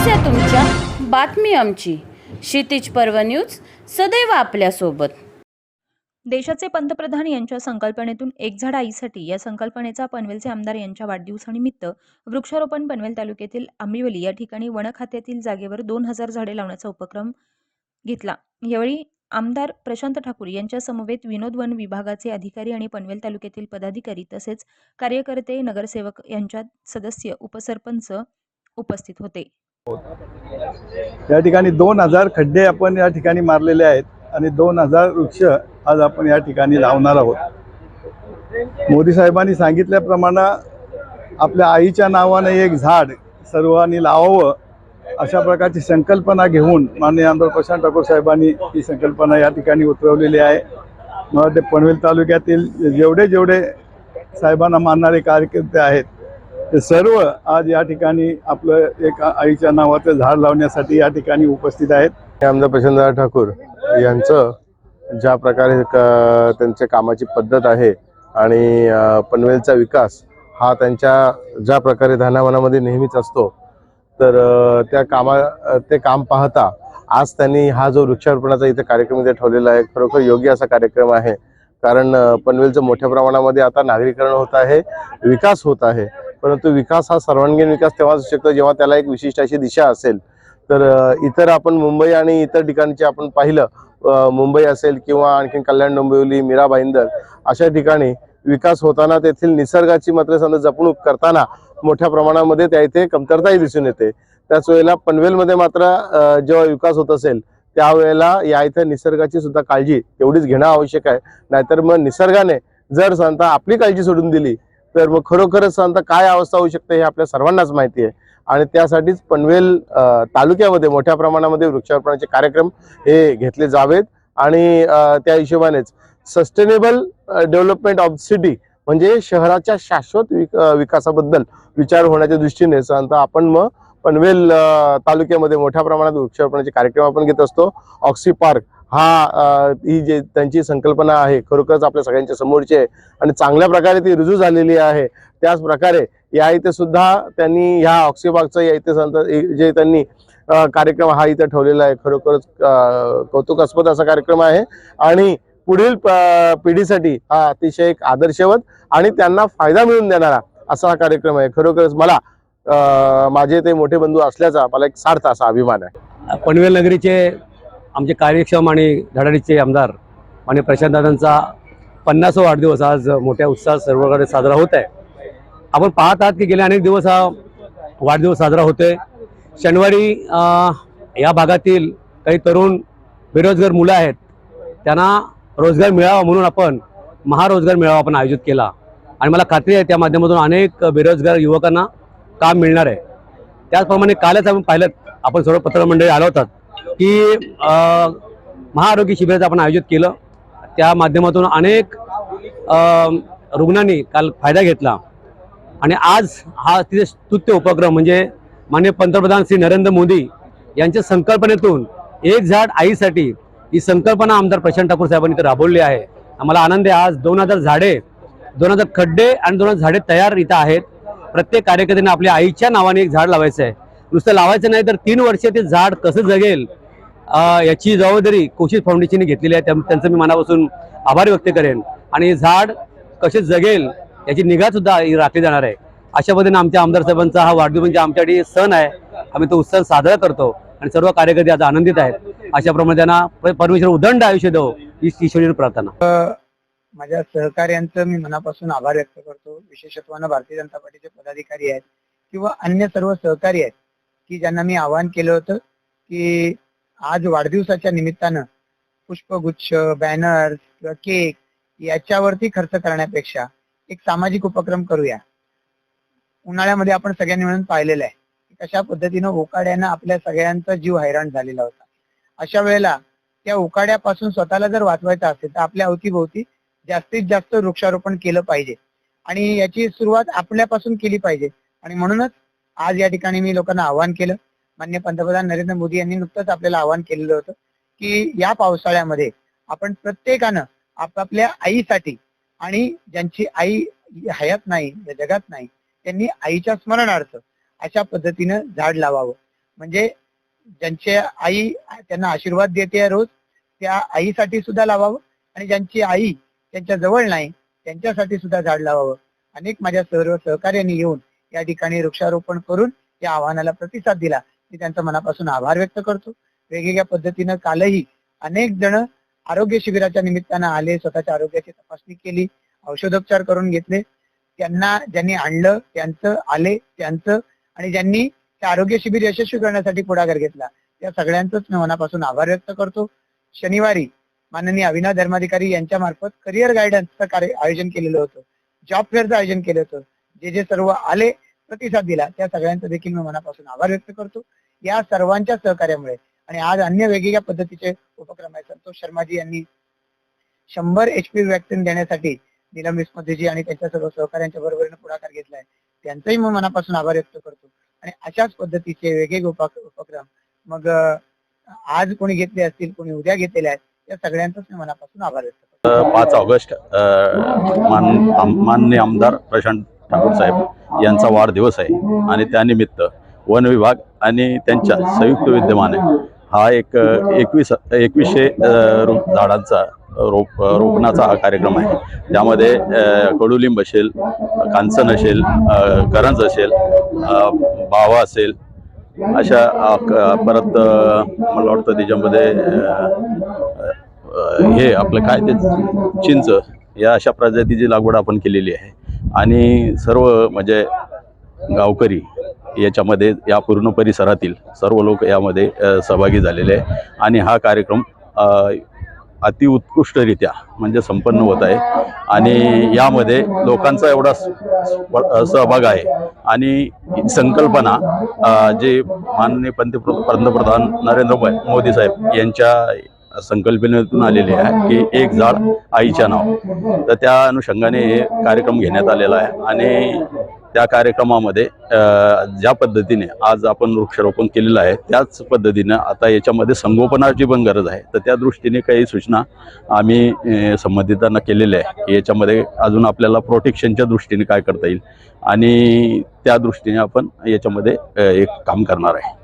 समस्या तुमच्या बातमी आमची. क्षितिज पर्व न्यूज सदैव आपल्यासोबत. देशाचे पंतप्रधान यांच्या संकल्पनेतून एक झाड आईसाठी या संकल्पनेचा पनवेलचे आमदार यांच्या वाढदिवसानिमित्त वृक्षारोपण पनवेल तालुक्यातील आंबिवली या ठिकाणी वन खात्यातील जागेवर दोन हजार झाडे लावण्याचा उपक्रम घेतला. यावेळी आमदार प्रशांत ठाकूर यांच्या समवेत विनोद वन विभागाचे अधिकारी आणि पनवेल तालुक्यातील पदाधिकारी तसेच कार्यकर्ते नगरसेवक यांच्या सदस्य उपसरपंच उपस्थित होते. या ठिकाणी दोन हजार खड्डे आपण या ठिकाणी मारलेले आहेत आणि दोन हजार वृक्ष आज आपण या ठिकाणी लावणार आहोत. मोदी साहेबांनी सांगितल्याप्रमाणे आपल्या आईच्या नावाने एक झाड सर्वांनी लावावं अशा प्रकारची संकल्पना घेऊन माननीय आमदार प्रशांत ठाकूर साहेबांनी ही संकल्पना या ठिकाणी उतरवलेली आहे. मग ते पनवेल तालुक्यातील जेवढे जेवढे साहेबांना मानणारे कार्यकर्ते आहेत ते सर्व आज या ठिकाणी आपलं एक आईच्या नावाचं झाड लावण्यासाठी या ठिकाणी उपस्थित आहेत. आमदार प्रशांतदादा ठाकूर यांचं ज्या प्रकारे क- त्यांच्या कामाची पद्धत आहे आणि पनवेलचा विकास हा त्यांच्या ज्या प्रकारे धानावनामध्ये नेहमीच असतो तर त्या कामा ते काम पाहता आज त्यांनी हा जो वृक्षारोपणाचा इथे कार्यक्रम इथे ठेवलेला आहे खरोखर योग्य असा कार्यक्रम आहे. कारण पनवेलचं मोठ्या प्रमाणामध्ये आता नागरीकरण होत आहे विकास होत आहे. परंतु विकास हा सर्वांगीण विकास तेव्हाच होऊ शकतो जेव्हा त्याला एक विशिष्ट अशी दिशा असेल. तर इतर आपण मुंबई आणि इतर ठिकाणचे आपण पाहिलं मुंबई असेल किंवा आणखी कल्याण डोंबिवली मीरा भाईंदर अशा ठिकाणी विकास होताना तेथील निसर्गाची मात्र समजा जपणूक करताना मोठ्या प्रमाणामध्ये त्या इथे कमतरताही दिसून येते. त्याच वेळेला पनवेलमध्ये मात्र जेव्हा विकास होत असेल त्यावेळेला या इथे निसर्गाची सुद्धा काळजी एवढीच घेणं आवश्यक आहे. नाहीतर मग निसर्गाने जर सांगता आपली काळजी सोडून दिली तर मग खरोखरच सांगता काय अवस्था होऊ शकते हे आपल्या सर्वांनाच माहिती आहे. आणि त्यासाठीच पनवेल तालुक्यामध्ये मोठ्या प्रमाणामध्ये वृक्षारोपणाचे कार्यक्रम हे घेतले जावेत. आणि त्या हिशोबानेच सस्टेनेबल डेव्हलपमेंट ऑफ सिटी म्हणजे शहराच्या शाश्वत विक विकासाबद्दल विचार होण्याच्या दृष्टीने सांगता आपण मग पनवेल तालुक्यामध्ये मोठ्या प्रमाणात वृक्षारोपणाचे कार्यक्रम आपण घेत असतो. ऑक्सी पार्क हा ही जे त्यांची संकल्पना आहे खरोखरच आपल्या सगळ्यांच्या समोरची आहे आणि चांगल्या प्रकारे ती रुजू झालेली आहे. त्याच प्रकारे या इथे सुद्धा त्यांनी ह्या ऑक्सिबागचा या इथे जे त्यांनी कार्यक्रम हा इथे ठेवलेला आहे. खरोखरच कौतुकास्पद असा कार्यक्रम आहे आणि पुढील पिढीसाठी हा अतिशय एक आदर्शवत आणि त्यांना फायदा मिळून देणारा असा हा कार्यक्रम आहे. खरोखरच मला माझे ते मोठे बंधू असल्याचा मला एक सार्थ असा अभिमान आहे. पनवेल नगरीचे आमचे कार्यक्षम आणि धडाडीचे आमदार आणि प्रशांतदादांचा पन्नासा वाढदिवस आज मोठ्या उत्साहात सर्वकडे साजरा होत आहे. आपण पाहत आहात की गेले अनेक दिवस हा वाढदिवस साजरा होतोय. शनिवारी या भागातील काही तरुण बेरोजगार मुलं आहेत त्यांना रोजगार मिळावा म्हणून आपण महारोजगार मेळावा आपण आयोजित केला. आणि मला खात्री आहे त्या माध्यमातून अनेक बेरोजगार युवकांना काम मिळणार आहे. त्याचप्रमाणे कालच आपण पाहिलं आपण सर्व पत्रमंडळी आलो होतात. की महाआरोग्य शिबिराचं आपण आयोजित केलं. त्या माध्यमातून अनेक रुग्णांनी काल फायदा घेतला. आणि आज हा तिथे स्तुत्य उपक्रम म्हणजे माननीय पंतप्रधान श्री नरेंद्र मोदी यांच्या संकल्पनेतून एक झाड आईसाठी ही संकल्पना आमदार प्रशांत ठाकूर साहेबांनी इथं राबवली आहे. आम्हाला आनंद आहे. आज दोन हजार झाडे दोन हजार खड्डे आणि दोन हजार झाडे तयार इथं आहेत. प्रत्येक कार्यकर्त्याने आपल्या आईच्या नावाने एक झाड लावायचं आहे. नुसतं लावायचं नाही तर तीन वर्ष ते झाड कसं जगेल? याची जबाबदारी कोशिश फाउंडेशनने घेतलेली आहे. त्यांचं मी मनापासून आभार व्यक्त करेन. आणि झाड कसे जगेल याची निगा सुद्धा राखली जाणार आहे. अशा पद्धतीने आमच्या आमदार साहेबांचा हा वाढदिवस म्हणजे आमच्यासाठी सण आहे. आम्ही तो उत्सव साजरा करतो आणि सर्व कार्यकर्ते आज आनंदित आहेत. अशाप्रमाणे त्यांना परमेश्वर उदंड आयुष्य देव ही ईश्वरी प्रार्थना. माझ्या सहकार्यांचं मी मनापासून आभार व्यक्त करतो. विशेषत्वानं भारतीय जनता पार्टीचे पदाधिकारी आहेत किंवा अन्य सर्व सहकारी आहेत की ज्यांना मी आवाहन केलं होतं की आज वाढदिवसाच्या निमित्तानं पुष्पगुच्छ बॅनर किंवा केक याच्यावरती खर्च करण्यापेक्षा एक सामाजिक उपक्रम करूया. उन्हाळ्यामध्ये आपण सगळ्यांनी मिळून पाहिलेलं आहे. की कशा पद्धतीनं ओकाड्यानं आपल्या सगळ्यांचा जीव हैराण झालेला होता. अशा वेळेला त्या उकाड्यापासून स्वतःला जर वाचवायचं असेल तर आपल्या अवतीभोवती जास्तीत जास्त वृक्षारोपण केलं पाहिजे. आणि याची सुरुवात आपल्यापासून केली पाहिजे. आणि म्हणूनच आज या ठिकाणी मी लोकांना आवाहन केलं मान्य पंतप्रधान नरेंद्र मोदी यांनी नुकतंच आपल्याला आवाहन केलेलं होतं की या पावसाळ्यामध्ये आपण प्रत्येकानं आपापल्या आईसाठी आणि ज्यांची आई हयात नाही या जगात नाही त्यांनी आईच्या स्मरणार्थ अशा पद्धतीनं झाड लावावं. म्हणजे ज्यांच्या आई त्यांना आशीर्वाद देते रोज त्या आईसाठी सुद्धा लावावं आणि ज्यांची आई त्यांच्या जवळ नाही त्यांच्यासाठी सुद्धा झाड लावावं. अनेक माझ्या सर्व सहकार्यांनी येऊन या ठिकाणी वृक्षारोपण करून या आव्हानाला प्रतिसाद दिला. मी त्यांचा मनापासून आभार व्यक्त करतो. वेगवेगळ्या पद्धतीनं कालही अनेक जण आरोग्य शिबिराच्या निमित्तानं आले स्वतःच्या आरोग्याची तपासणी केली औषधोपचार करून घेतले. त्यांना ज्यांनी आणलं त्यांचं आले त्यांचं आणि ज्यांनी ते आरोग्य शिबिर यशस्वी करण्यासाठी पुढाकार घेतला त्या सगळ्यांचंच मी मनापासून आभार व्यक्त करतो. शनिवारी माननीय अविनाश धर्माधिकारी यांच्या मार्फत करिअर गायडन्सचं कार्य आयोजन केलेलं होतं. जॉब फेअरचं आयोजन केलं होतं. जे जे सर्व आले प्रतिसाद दिला. त्या सगळ्यांचं देखील मी मनापासून आभार व्यक्त करतो. या सर्वांच्या सहकार्यामुळे आणि आज अन्य वेगवेगळ्या पद्धतीचे उपक्रम आहेत. संतोष शर्माजी यांनी शंभर एचपी व्हॅक्सिन देण्यासाठी निलम विस्मतेजी आणि त्यांच्या सर्व सहकार्यांच्या बरोबरीने पुढाकार घेतलाय. त्यांचाही मी मनापासून आभार व्यक्त करतो. आणि अशाच पद्धतीचे वेगवेगळे उपक्रम मग आज कोणी घेतले असतील कोणी उद्या घेतलेले आहेत या सगळ्यांचाच मी मनापासून आभार व्यक्त करतो. पाच ऑगस्ट मान्य आमदार प्रशांत ठाकूर साहेब. यांचा वाढदिवस आहे. आणि त्यानिमित्त वन विभाग आणि त्यांच्या संयुक्त विद्यमाने हा एक एकवीस एकवीसशे रोप झाडांचा रोप रोपणाचा हा कार्यक्रम आहे. त्यामध्ये कडुलिंब असेल कांचन असेल करंज असेल बावा असेल अशा परत मला वाटतं त्याच्यामध्ये हे आपलं काय ते चिंच या अशा प्रजातीची लागवड आपण केलेली आहे. आणि सर्व म्हणजे गावकरी याच्यामध्ये या पूर्ण परिसरातील सर्व लोक यामध्ये सहभागी झालेले आहे. आणि हा कार्यक्रम अतिउत्कृष्टरित्या अति उत्कृष्टरित्या म्हणजे संपन्न होत आहे. आणि यामध्ये लोकांचा एवढा सहभाग आहे. आणि ही संकल्पना जे माननीय पंतप्र पंतप्रधान नरेंद्र मोदी साहेब यांच्या संकल्पनेतून आलेली आहे की एक झाड आईच्या नाव. तर त्या अनुषंगाने हे कार्यक्रम घेण्यात आलेला आहे. आणि त्या कार्यक्रमामध्ये ज्या पद्धतीने आज आपण वृक्षारोपण केलेलं आहे त्याच पद्धतीनं आता याच्यामध्ये संगोपनाची पण गरज आहे. तर त्या दृष्टीने काही सूचना आम्ही संबंधितांना केलेल्या आहे की याच्यामध्ये अजून आपल्याला प्रोटेक्शनच्या दृष्टीने काय करता येईल. आणि त्या दृष्टीने आपण याच्यामध्ये एक काम करणार आहे.